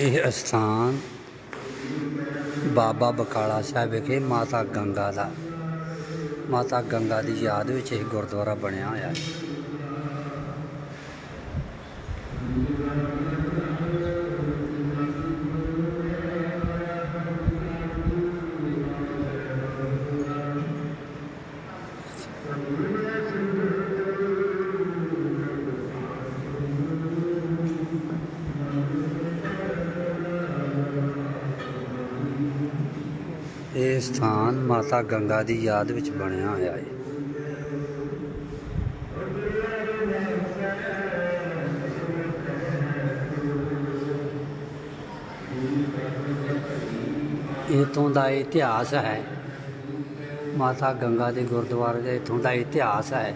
ਇਹ ਅਸਥਾਨ ਬਾਬਾ ਬਕਾਲਾ ਸਾਹਿਬ ਵਿਖੇ ਮਾਤਾ ਗੰਗਾ ਦਾ। ਮਾਤਾ ਗੰਗਾ ਦੀ ਯਾਦ ਵਿੱਚ ਇਹ ਗੁਰਦੁਆਰਾ ਬਣਿਆ ਹੋਇਆ ਹੈ। ਇਹ ਸਥਾਨ ਮਾਤਾ ਗੰਗਾ ਦੀ ਯਾਦ ਵਿੱਚ ਬਣਿਆ ਹੋਇਆ ਹੈ। ਇਤੋਂ ਦਾ ਇਤਿਹਾਸ ਹੈ। ਮਾਤਾ ਗੰਗਾ ਦੇ ਗੁਰਦੁਆਰੇ ਦਾ ਇਥੋਂ ਦਾ ਇਤਿਹਾਸ ਹੈ।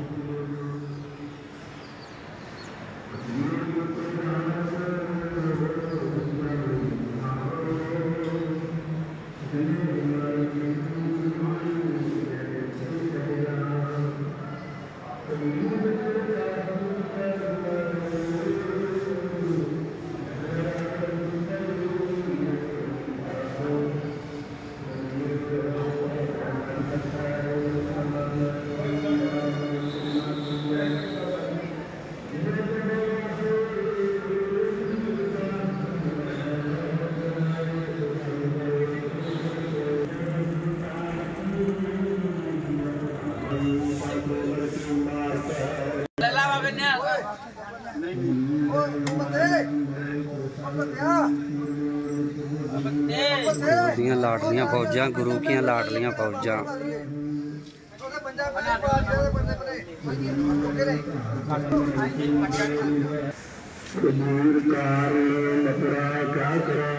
ਗੁਰੂ ਦੀਆਂ ਲਾਡਲੀਆਂ ਫੌਜਾਂ ਗੁਰੂ ਕੀਆਂ ਲਾਡਲੀਆਂ ਫੌਜਾਂ। ਕਬੂਰ ਕਾਰ ਮਤਰਾ ਕਾ ਕਰਾ।